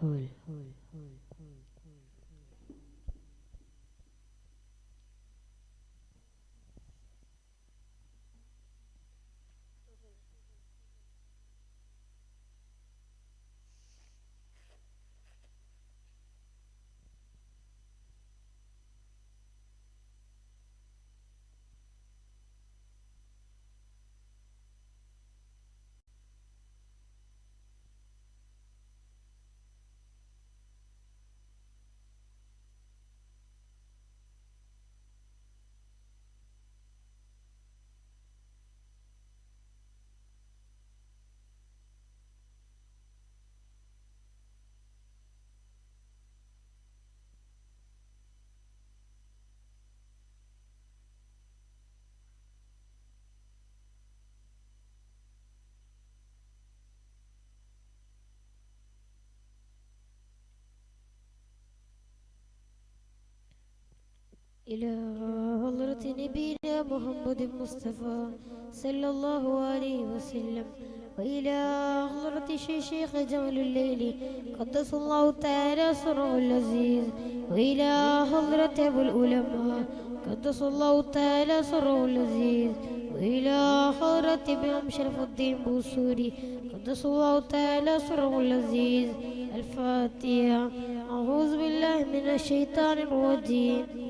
whole. إلى حضرة نبينا محمد المصطفى صلى الله عليه وسلم. وإلى حضرة شيخ جمل الليل قدس الله تعالى سره العزيز. وإلى حضرة أبو العلماء قدس الله تعالى سره العزيز. وإلى حضرة إمام شرف الدين بوسوري قدس الله تعالى سره العزيز. الفاتحة. أعوذ بالله من الشيطان الرجيم.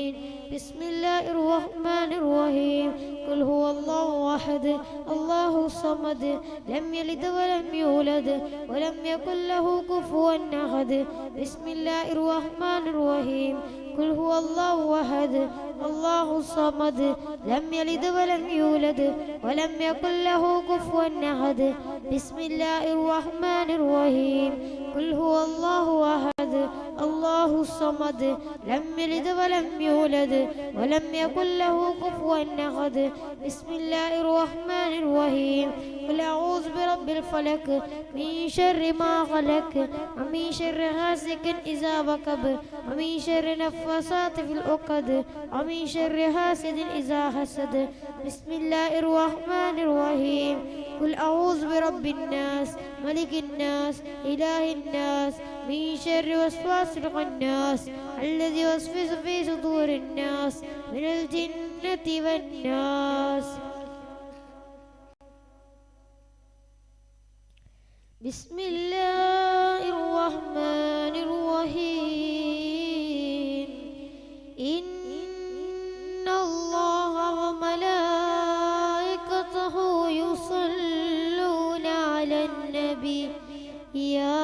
بسم الله الرحمن الرحيم. قل هو الله أحد الله الصمد لم يلد ولم يولد ولم يكن له كفوا أحد. بسم الله الرحمن الرحيم. قل هو الله أحد الله الصمد لم يلد ولم يولد ولم يكن له كفوا أحد. بسم الله الرحمن الرحيم. قل هو الله الله الصمد لم يلد ولم يولد ولم يكن له كفوا أحد. بسم الله الرحمن الرحيم. قل أعوذ برب الفلك من شر ما خلق ومن شر غاسق إذا وقب ومن شر نفاسات في العقد ومن شر حاسد إذا حسد. بسم الله الرحمن الرحيم. قل أعوذ برب الناس ملك الناس إله الناس من شر وسواس الخناس الذي يوسوس في صدور الناس من الجنة والناس. بسم الله الرحمن الرحيم. إن النبي يا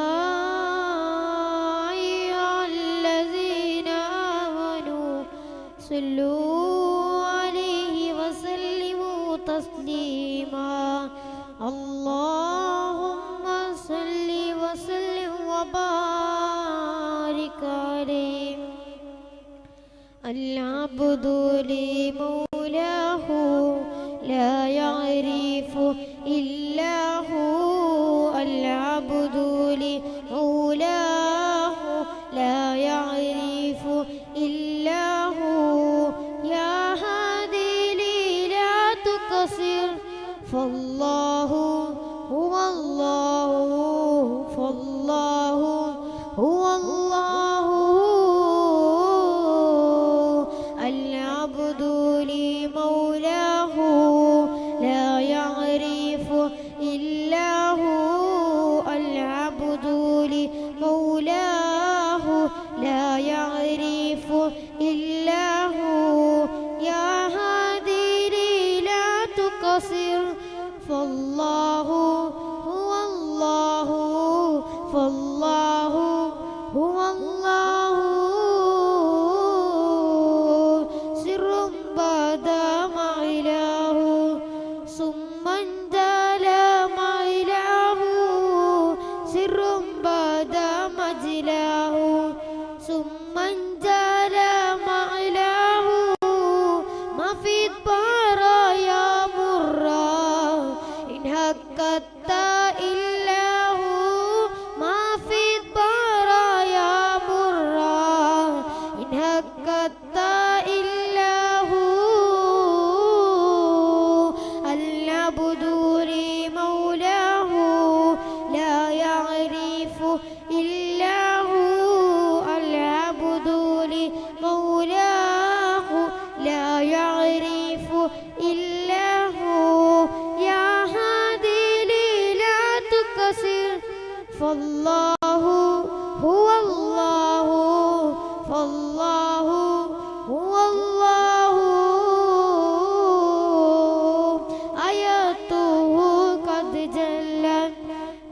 Oh,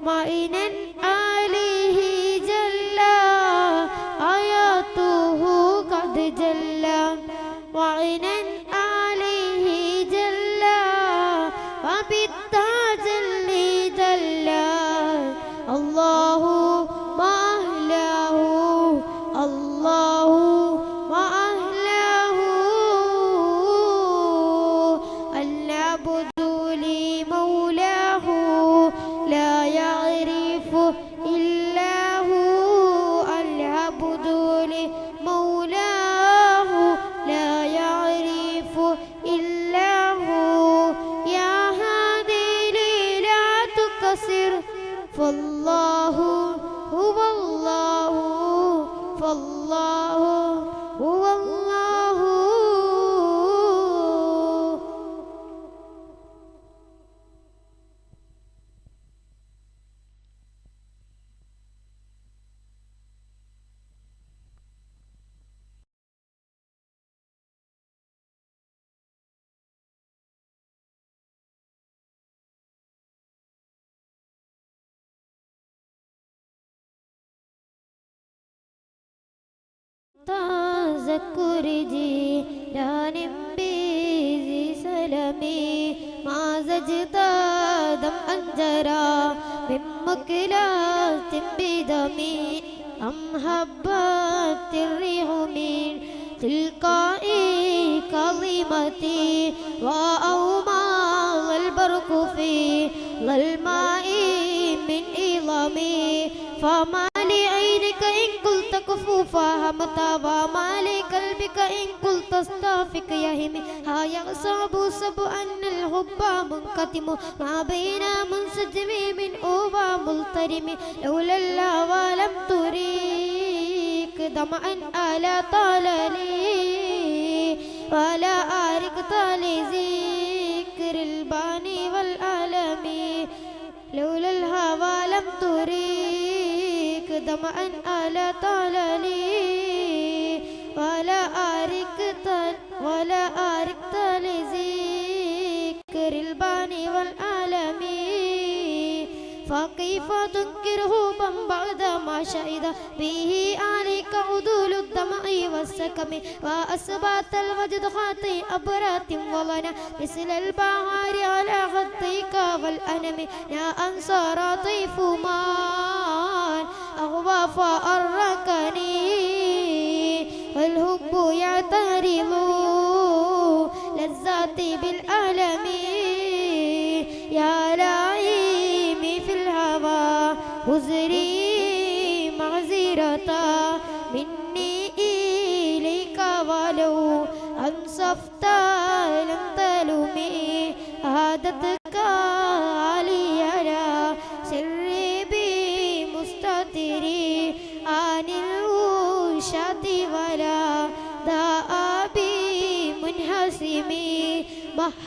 บ่อยเน้นเ تذكر جيران بذي سلمي ما زجت دم أنجرا من مكلات بدمي أم هبت الريح من تلقاء كظيمتي وأومى البرق في ظلماء من إظامي فما لعينك إن قلت كفوفا همتا وما لقلبك إن قلت استافك يهمي ها يغصب سب أن الحب منكتم ما بين منسجم من أوبا ملترم لولا الله ولم تريك دمعا ألا طال لي ولا أركت لذكر الباني والعالمين لولا الهوى لم تريك دمعا ألا طال لي ولا أركت ولا أركت لذكر الباني والعالمين فكيف تنكره من بعد ما شهد به عليك عدول الدمع والسكم. وأثبات الوجد خاطي أبرات ولنا مثل البحار على خطيك والأنم. يا أنصار طيف مان الرغبة فأركني والحب يعترم. لذاتي بالأرض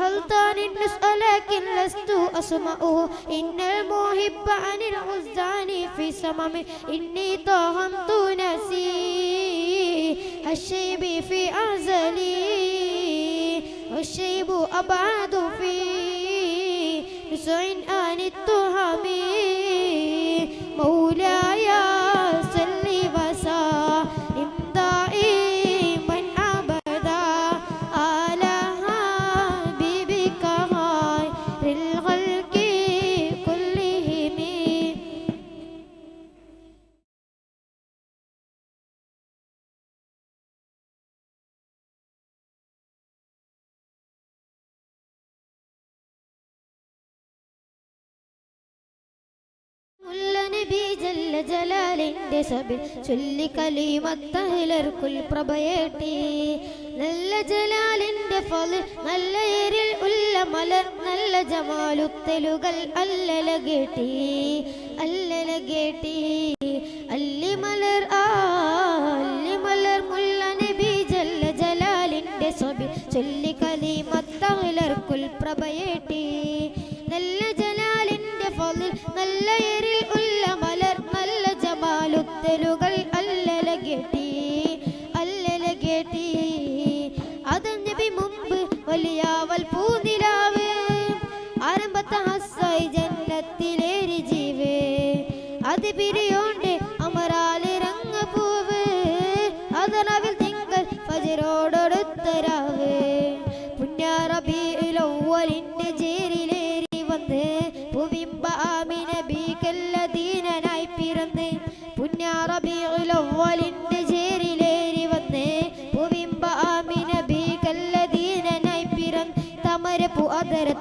بحلتني النسأ لكن لست أسمعه إن المحب عن الغزان في سمم. إني طهمت نسي الشيب في أزلي والشيب أبعد في نسع عن التهم. مولاي ജലാലിന്റെ Sabil ചൊല്ലിക്കലിമത്തഹിലർക്കുൽ പ്രഭയേട്ടി. നല്ല ജലാലിന്റെ ഫൽ നല്ല എരിൽ ഉള്ള മലർ നല്ല ജമാലുത്തലുകൾ അല്ലല കേട്ടി അല്ലല കേട്ടി അല്ലി മലർ ആ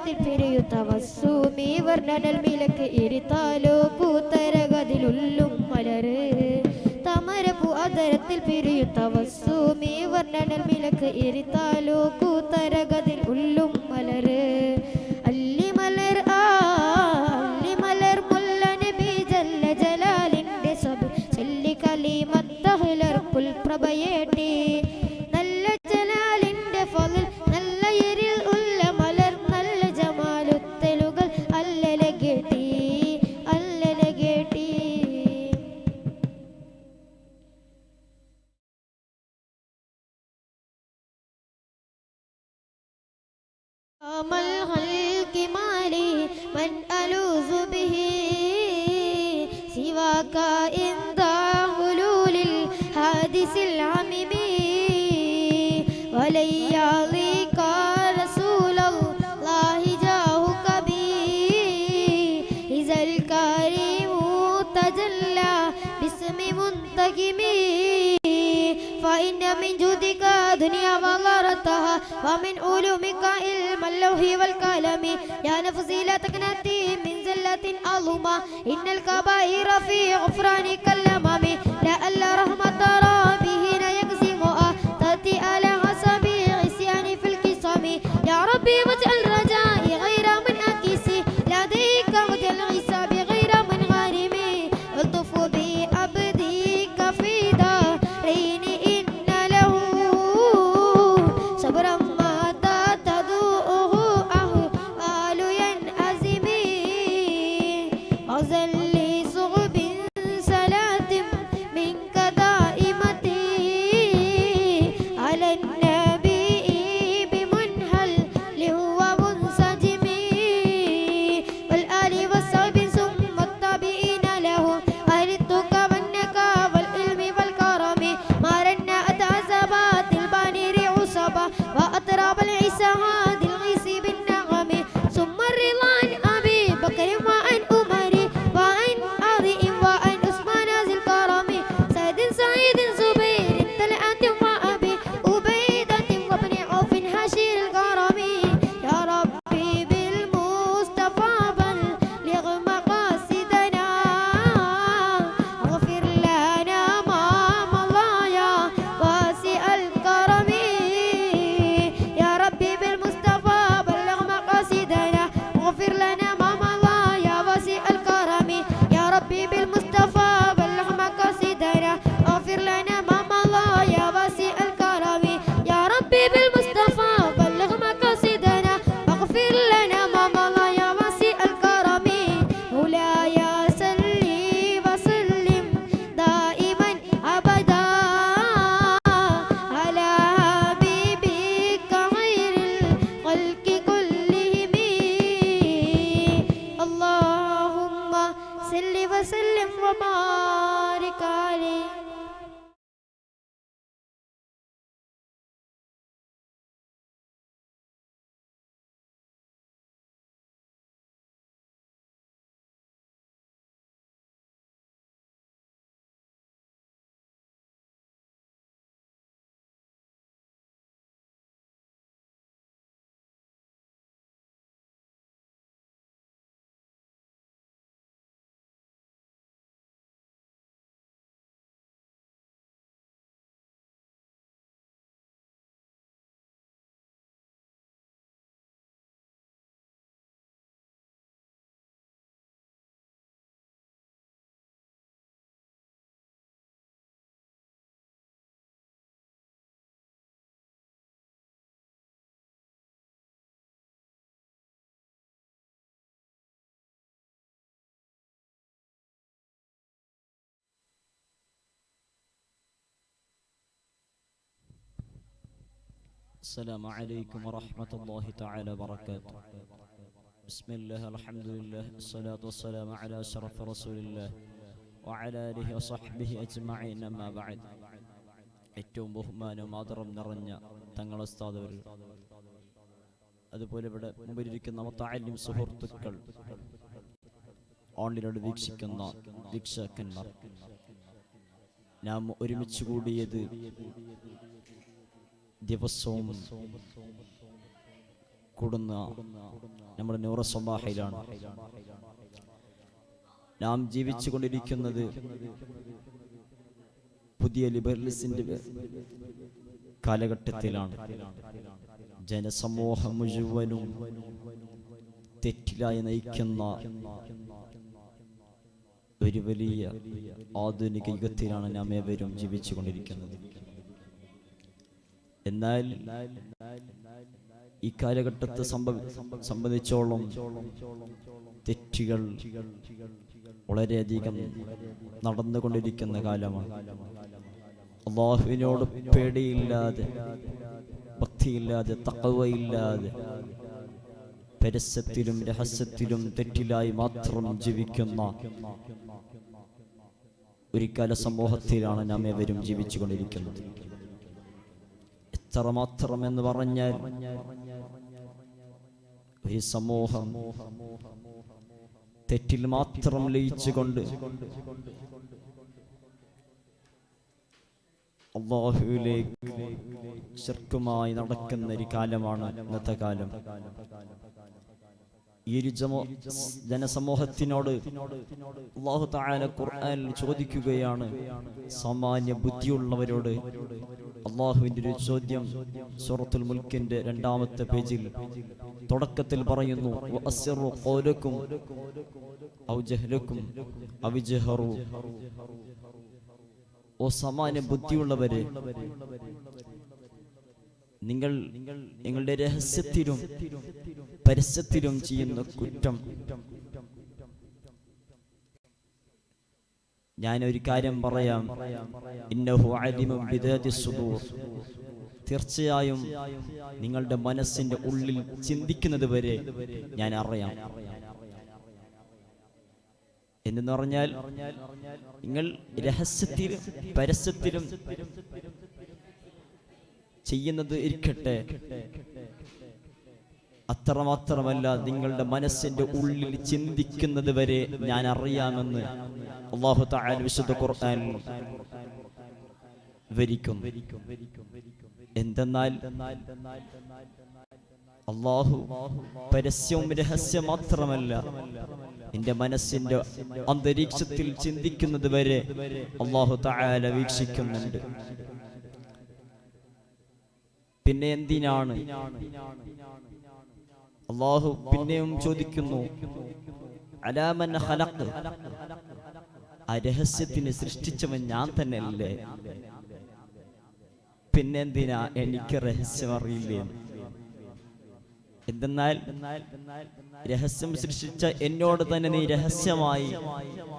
കൂട്ടത്തിൽ പിരിയു തവസ്സൂമി വർണനൽ വിലക്ക് ഇരുത്താലോ? കൂത്തരകതിലുള്ളും മലര്. തമരപ്പു അതരത്തിൽ പിരിയു തവസ്സൂമി വർണനൽ വിലക്ക് ഇരുത്താലോ? കൂത്തരകതിൽ ഉള്ളും कमल اللوح والقلم يا نفسي لا تقنطي من زلة أظلمة إن الكبائر في غفرانك الأمم لا ألا رحمة السلام عليكم ورحمة الله تعالى وبركاته بسم الله الحمد لله الصلاة والسلام على أشرف رسول الله وعلى آله وصحبه أجمعين أما بعد ഏറ്റവും ബഹുമാനവും ആദരം നിറഞ്ഞ തങ്ങളെ സ്ഥാതവർ അതുപോലെ ഇവിടെ മുമ്പിലിരിക്കുന്ന മത്തായാലും സുഹൃത്തുക്കൾ ഓൺലൈനോട് വീക്ഷിക്കുന്ന വീക്ഷകന്മാർ നാം ഒരുമിച്ച് കൂടിയത് ദിവസവും കൂടുന്ന നമ്മുടെ നൂറ സമാഹയിലാണ് നാം ജീവിച്ചു കൊണ്ടിരിക്കുന്നത് പുതിയ ലിബറലിസിന്റെ കാലഘട്ടത്തിലാണ്. ജനസമൂഹം മുഴുവനും തെറ്റിലായി നയിക്കുന്ന ഒരു വലിയ ആധുനിക യുഗത്തിലാണ് നാം ഏവരും ജീവിച്ചു കൊണ്ടിരിക്കുന്നത് എന്നാൽ ഈ കാലഘട്ടത്തെ സംബന്ധിച്ചോളം തെറ്റുകൾ വളരെയധികം നടന്നുകൊണ്ടിരിക്കുന്ന കാലമാണ്. അള്ളാഹുവിനോട് പേടിയില്ലാതെ ഭക്തിയില്ലാതെ തക്കവയില്ലാതെ പരസ്യത്തിലും രഹസ്യത്തിലും തെറ്റിലായി മാത്രം ജീവിക്കുന്ന ഒരു സമൂഹത്തിലാണ് നാം ഏവരും ജീവിച്ചുകൊണ്ടിരിക്കുന്നത്. എത്രമാത്രം എന്ന് പറഞ്ഞാൽ ഈ സമൂഹം തെറ്റിൽ മാത്രം ലയിച്ചുകൊണ്ട് അള്ളാഹുവിലേക്ക് ശർക്കുമായി നടക്കുന്ന ഒരു കാലമാണ് ഇന്നത്തെ കാലം. ഈ ജനസമൂഹത്തിനോട് അള്ളാഹു താല ഖുർആനിൽ ചോദിക്കുകയാണ് സാമാന്യ ബുദ്ധിയുള്ളവരോട് അള്ളാഹുവിന്റെ ഒരു ചോദ്യം സൂറത്തുൽ മുൽക്കിന്റെ രണ്ടാമത്തെ പേജിൽ തുടക്കത്തിൽ പറയുന്നു. ഓ സമാന നിങ്ങൾ നിങ്ങളുടെ രഹസ്യത്തിലും പരസ്യത്തിലും ചെയ്യുന്ന കുറ്റം. ഞാൻ ഒരു കാര്യം പറയാം. തീർച്ചയായും നിങ്ങളുടെ മനസ്സിന്റെ ഉള്ളിൽ ചിന്തിക്കുന്നത് വരെ ഞാൻ അറിയാം. എന്നു പറഞ്ഞാൽ നിങ്ങൾ രഹസ്യത്തിലും പരസ്യത്തിലും ചെയ്യുന്നത് ഇരിക്കട്ടെ. അത്രമാത്രമല്ല നിങ്ങളുടെ മനസ്സിന്റെ ഉള്ളിൽ ചിന്തിക്കുന്നത് വരെ ഞാൻ അറിയാമെന്ന് അള്ളാഹു വിശുദ്ധ ഖുർആൻ വരിക്കും. എന്തെന്നാൽ അള്ളാഹു പരസ്യവും രഹസ്യം മാത്രമല്ല എന്റെ മനസ്സിന്റെ അന്തരീക്ഷത്തിൽ ചിന്തിക്കുന്നത് വരെ അള്ളാഹു തആല വീക്ഷിക്കുന്നുണ്ട്. പിന്നെ എന്തിനാണ് അള്ളാഹു പിന്നെയും ചോദിക്കുന്നു അലാമൻ ആ രഹസ്യത്തിന് സൃഷ്ടിച്ചവൻ ഞാൻ തന്നെയല്ലേ? പിന്നെന്തിനാ എനിക്ക് രഹസ്യം അറിയില്ലേ? എന്തെന്നാൽ രഹസ്യം സൃഷ്ടിച്ച എന്നോട് തന്നെ നീ രഹസ്യമായി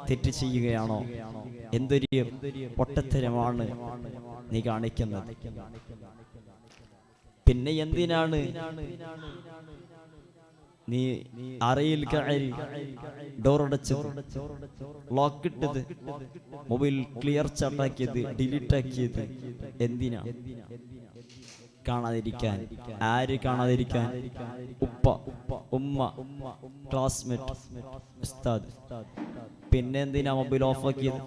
തെറ്റ് ചെയ്യുകയാണോ? എന്തൊരു പൊട്ടത്തരമാണ് നീ കാണിക്കുന്നത്. പിന്നെ എന്തിനാണ് നീ അറയിൽ കയറി ഡോറടച്ചത്. ലോക്ക് ഇട്ടത് മൊബൈൽ ക്ലിയർ ചാട്ടാക്കിയത് ഡിലീറ്റ് ആക്കിയത് എന്തിനാ? കാണാതിരിക്കാൻ. ആര് കാണാതിരിക്കാൻ? ഉപ്പ ഉമ്മ ക്ലാസ്മേറ്റ് ഉസ്താദ്. പിന്നെ എന്തിനാ മൊബൈൽ ഓഫ് ആക്കിയത്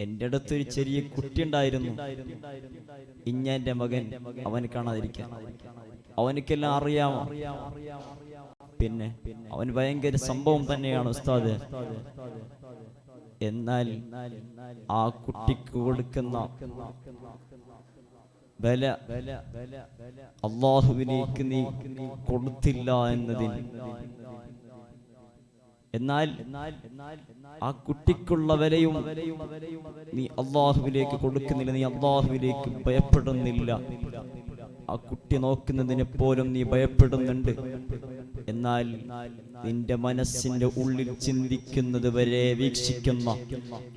എന്റെ അടുത്ത് ഒരു ചെറിയ കുട്ടി ഉണ്ടായിരുന്നു. ഇഞ്ഞന്റെ മകൻ അവൻ കാണാതിരിക്കാൻ. അവനിക്കെല്ലാം അറിയാമോ പിന്നെ അവൻ ഭയങ്കര സംഭവം തന്നെയാണ് ഉസ്താദ്. എന്നാൽ ആ കുട്ടിക്ക് കൊടുക്കുന്ന ബല അള്ളാഹുവിലേക്ക് നീ കൊടുത്തില്ല എന്നതിൽ. എന്നാൽ ആ കുട്ടിക്കുള്ള വിലയും നീ അള്ളാഹുവിലേക്ക് കൊടുക്കുന്നില്ല നീ അള്ളാഹുവിലേക്ക് ഭയപ്പെടുന്നില്ല. ആ കുട്ടി നോക്കുന്നതിനെ പോലും നീ ഭയപ്പെടുന്നുണ്ട്. എന്നാൽ നിന്റെ മനസ്സിന്റെ ഉള്ളിൽ ചിന്തിക്കുന്നത് വരെ വീക്ഷിക്കുന്ന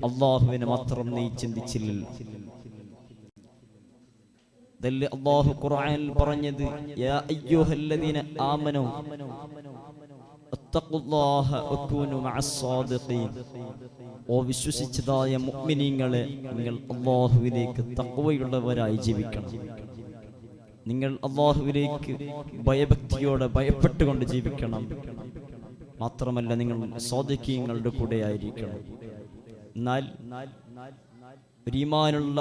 അള്ളാഹുവിനെ മാത്രം നീ ചിന്തിച്ചില്ല. അള്ളാഹു ഖുർആനിൽ പറഞ്ഞത് യാ ഓ വിശ്വസിച്ചതായ മുഅ്മിനീങ്ങളെ നിങ്ങൾ അള്ളാഹുവിലേക്ക് തക്കവയുള്ളവരായി ജീവിക്കണം. നിങ്ങൾ അള്ളാഹുവിലേക്ക് ഭയഭക്തിയോടെ ഭയപ്പെട്ടുകൊണ്ട് ജീവിക്കണം. മാത്രമല്ല നിങ്ങൾ സ്വാധിക്യങ്ങളുടെ കൂടെ ആയിരിക്കണം. എന്നാൽ ഈമാനുള്ള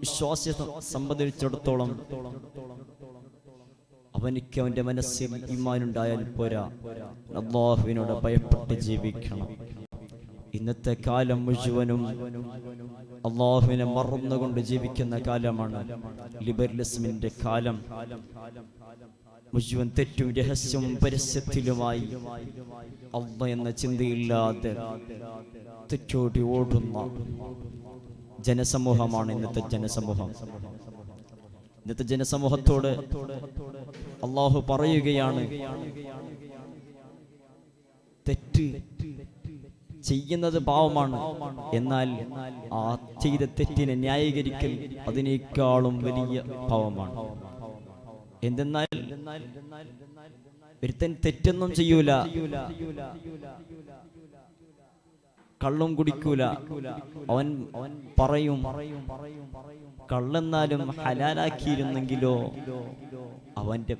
വിശ്വാസ്യത സംബന്ധിച്ചിടത്തോളം അവനിക്ക് അവന്റെ മനസ്സിൽ ഈമാനുണ്ടായാൽ പോരാ. അള്ളാഹുവിനോട് ഭയപ്പെട്ട് ജീവിക്കണം. ഇന്നത്തെ കാലം മുഴുവനും അള്ളാഹുവിനെ മറന്നുകൊണ്ട് ജീവിക്കുന്ന കാലമാണ്. ലിബറലിസമിന്റെ കാലം. മുഴുവൻ തെറ്റും രഹസ്യവും പരസ്യത്തിലുമായി അള്ള എന്ന ചിന്തയില്ലാതെ തെറ്റോടി ഓടുന്ന ജനസമൂഹമാണ് ഇന്നത്തെ ജനസമൂഹം. ഇന്നത്തെ ജനസമൂഹത്തോട് അള്ളാഹു പറയുകയാണ് തെറ്റ് ചെയ്യുന്നത് പാവമാണ്. എന്നാൽ ആ ചെയ്ത തെറ്റിനെ ന്യായീകരിക്കൽ അതിനേക്കാളും വലിയ പാവമാണ്. എന്തെന്നാൽ ഒരുത്തൻ തെറ്റൊന്നും ചെയ്യൂല. കള്ളും കുടിക്കൂല. അവൻ പറയും കള്ളെന്നാലും ഹലാലാക്കിയിരുന്നെങ്കിലോ? അവന്റെ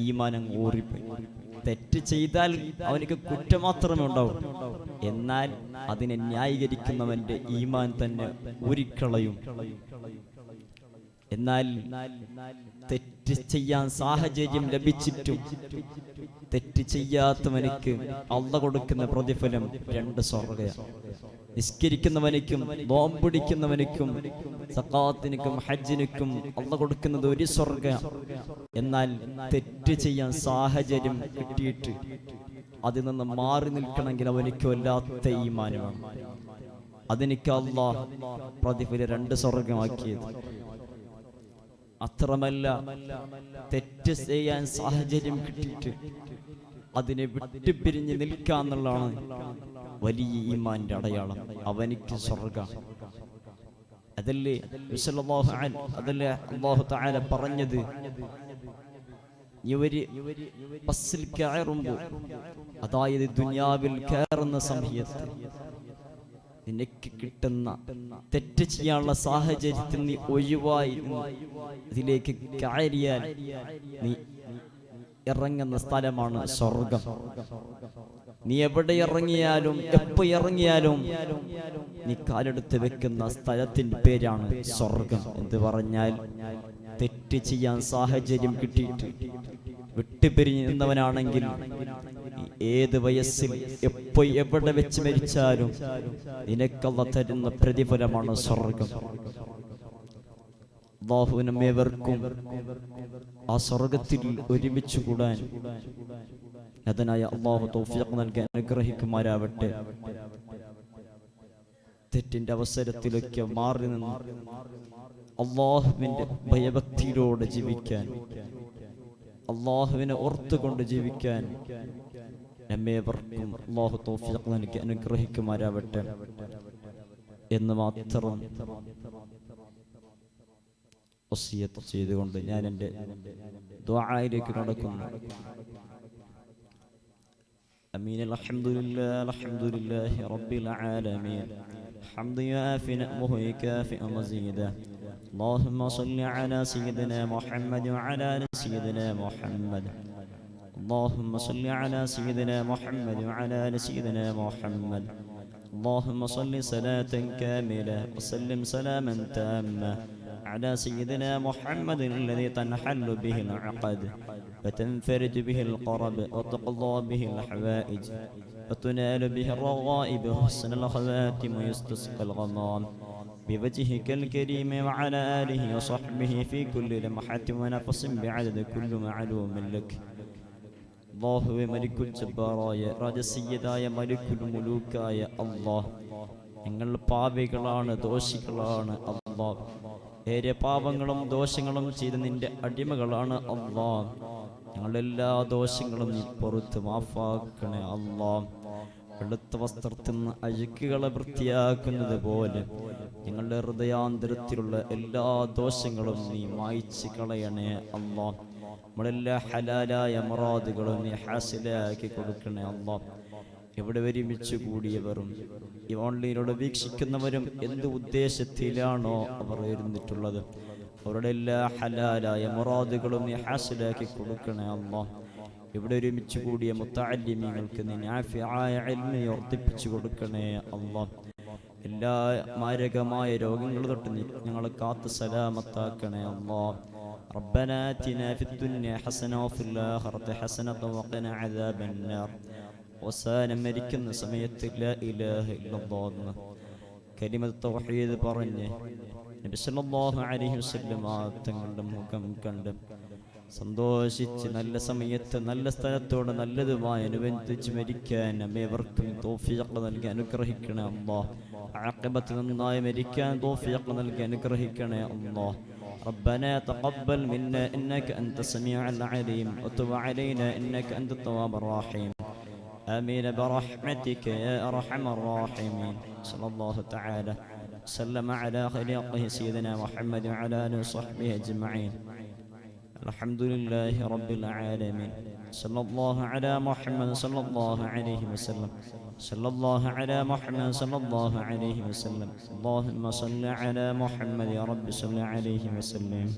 ഈമാനം ഊറിപ്പോയി. തെറ്റ് ചെയ്താൽ അവനക്ക് കുറ്റം മാത്രമേ ഉണ്ടാവൂ. എന്നാൽ അതിനെ ന്യായീകരിക്കുന്നവന്റെ ഈമാൻ തന്നെ ഊരിക്കളയും. എന്നാൽ തെറ്റ് ചെയ്യാൻ സാഹചര്യം ലഭിച്ചിട്ടും തെറ്റ് ചെയ്യാത്തവനിക്ക് അള്ള കൊടുക്കുന്ന പ്രതിഫലം രണ്ട് സ്വർഗ നിസ്കരിക്കുന്നവനിക്കും നോമ്പിടിക്കുന്നവനിക്കും സക്കാത്തിനും ഹജ്ജിനിക്കും അള്ള കൊടുക്കുന്നത് ഒരു സ്വർഗ എന്നാൽ തെറ്റ് ചെയ്യാൻ സാഹചര്യം കിട്ടിയിട്ട് അതിൽ നിന്ന് മാറി നിൽക്കണമെങ്കിൽ അവനിക്ക് വല്ലാത്ത ഈമാനമാണ്. അതെനിക്ക് അള്ളാഹ് പ്രതിഫല രണ്ട് സ്വർഗമാക്കിയത് അത്രമല്ല തെറ്റ് ചെയ്യാൻ സാഹചര്യം കിട്ടിയിട്ട് അതിനെ വിട്ടുപിരിഞ്ഞ് നിൽക്കാന്നുള്ളതാണ് വലിയ ഈമാന്റെ അടയാളം. അവനിക്ക് സ്വർഗ. അതല്ലേ അതല്ലേ പറഞ്ഞത്? അതായത് ദുനിയാവിൽ കയറുന്ന സമയത്ത് നിനക്ക് കിട്ടുന്ന തെറ്റ് ചെയ്യാനുള്ള സാഹചര്യത്തിൽ നീ ഒഴിവായി അതിലേക്ക് കയറിയാൽ നീ ഇറങ്ങുന്ന സ്ഥലമാണ് സ്വർഗം. നീ എവിടെ ഇറങ്ങിയാലും എപ്പോ ഇറങ്ങിയാലും നീ കാലെടുത്ത് വെക്കുന്ന സ്ഥലത്തിന്റെ പേരാണ് സ്വർഗം എന്ന് പറഞ്ഞാൽ തെറ്റ് ചെയ്യാൻ സാഹചര്യം കിട്ടിയിട്ട്. വിട്ടുപിരിഞ്ഞിരുന്നവനാണെങ്കിൽ ഏത് വയസ്സിൽ എപ്പോ എവിടെ വെച്ച് മരിച്ചാലും നിനക്കള്ള തരുന്ന പ്രതിഫലമാണ് സ്വർഗം. അള്ളാഹുവിനും ഏവർക്കും ആ സ്വർഗത്തിൽ ഒരുമിച്ച് കൂടാൻ അതിനായ അള്ളാഹു തൗഫീഖ് നൽകി അനുഗ്രഹിക്കുമാരാവട്ടെ. തെറ്റിന്റെ അവസരത്തിലൊക്കെ മാറി നിന്ന് അള്ളാഹുവിന്റെ ഭയഭക്തിയിലൂടെ ജീവിക്കാൻ അള്ളാഹുവിനെ ഓർത്തുകൊണ്ട് ജീവിക്കാൻ നമ്മേവർക്കും അള്ളാഹു തൗഫീഖ് നൽകി അനുഗ്രഹിക്കുമാരാവട്ടെ എന്ന് മാത്രം വസിയത്ത് ചെയ്തുകൊണ്ട് ഞാൻ എൻ്റെ ദ്വായിലേക്ക് നടക്കുന്നു أمين الحمد لله الحمد لله رب العالمين حمد يافي نأمه يكافئ مزيدا اللهم صل على سيدنا محمد وعلى سيدنا محمد. اللهم صل على سيدنا محمد وعلى سيدنا محمد. اللهم صل صلاة كاملة وسلم سلاما تاما على سيدنا محمد الذي تنحل به العقد وتنفرج به القرب وتقضى به الحوائج وتنال به الرغائب وحسن الخواتم ويستسقى الغمام. بوجهك الكريم وعلى آله وصحبه في كل لمحة ونفس بعدد كل معلوم لك അള്ളാഹുവെ മലിക്കുൽ ജബ്ബാറായ രാജസീയതായ മലിക്കുൽ മുലൂക്കായ അള്ളാഹ് ഞങ്ങൾ പാപികളാണ് ദോഷികളാണ് അള്ളാഹ് ഏറെ പാപങ്ങളും ദോഷങ്ങളും ചെയ്ത് നിന്റെ അടിമകളാണ് അള്ളാഹ് ഞങ്ങളെല്ലാ ദോഷങ്ങളും നീ പുറത്ത് മാഫാക്കണേ അള്ളാഹ് വെളുത്ത വസ്ത്രത്തിൽ നിന്ന് അഴുക്കുകളെ വൃത്തിയാക്കുന്നത് പോലെ ഞങ്ങളുടെ ഹൃദയാന്തരത്തിലുള്ള എല്ലാ ദോഷങ്ങളും നീ മായ്ച്ചു കളയണേ അമ്മ നമ്മളെല്ലാ ഹലാലായ മറാദുകളും നീ ഹാസിലാക്കി കൊടുക്കണേ അമ്മ എവിടെ ഒരുമിച്ച് കൂടിയവരും ഈ ഓൺലൈനിലൂടെ വീക്ഷിക്കുന്നവരും എന്ത് ഉദ്ദേശത്തിലാണോ അവർ ഇരുന്നിട്ടുള്ളത്. അവരുടെ എല്ലാ ഹലാലായ മുറാദുകളും നീ ഹാസിലാക്കി കൊടുക്കണേ അല്ലാ ഇവിടെ ഒരുമിച്ച് കൂടിയ മുത്താലിമ്യങ്ങൾക്ക് നീ നാഫിയായ ഇൽമി വർദ്ധിപ്പിച്ചു കൊടുക്കണേ അല്ലാ എല്ലാ മാരകമായ രോഗങ്ങൾ തൊട്ട് നീ ഞങ്ങളെ കാത്ത് സലാമത്താക്കണേ അല്ലാ ربنا آتنا في الدنيا حسنة وفي الآخرة حسنة وقنا عذاب النار അവസാനം മരിക്കുന്ന സമയത്ത് ലാ ഇലാഹ ഇല്ലല്ലാഹ് കലിമത്ത് തൗഹീദ് പറഞ്ഞ് നബി സല്ലല്ലാഹു അലൈഹി വസല്ലം ആ തങ്ങളുടെ മുഖം കണ്ട് സന്തോഷിച്ച് നല്ല സമയത്ത് നല്ല സ്ഥലത്തോട് നല്ലതുമായി അനുബന്ധിച്ച് മരിക്കാൻ നമ്മേവർക്കും തോഫിയക്ക് നൽകി അനുഗ്രഹിക്കണേ അല്ലാ ആഖിബത്ത് നന്നായി മരിക്കാൻ തോഫിയക്ക് നൽകി അനുഗ്രഹിക്കണേ അല്ലാ ربنا تقبل منا إنك أنت السميع العليم وتب علينا إنك أنت التواب الرحيم آمين برحمتك يا أرحم الراحمين صلى الله تعالى وسلم على خليقه سيدنا محمد وعلى آله وصحبه أجمعين الحمد لله رب العالمين. صلى الله على محمد صلى الله عليه وسلم. صلى الله على محمد صلى الله عليه وسلم. اللهم صل على محمد يا رب صل عليه وسلم.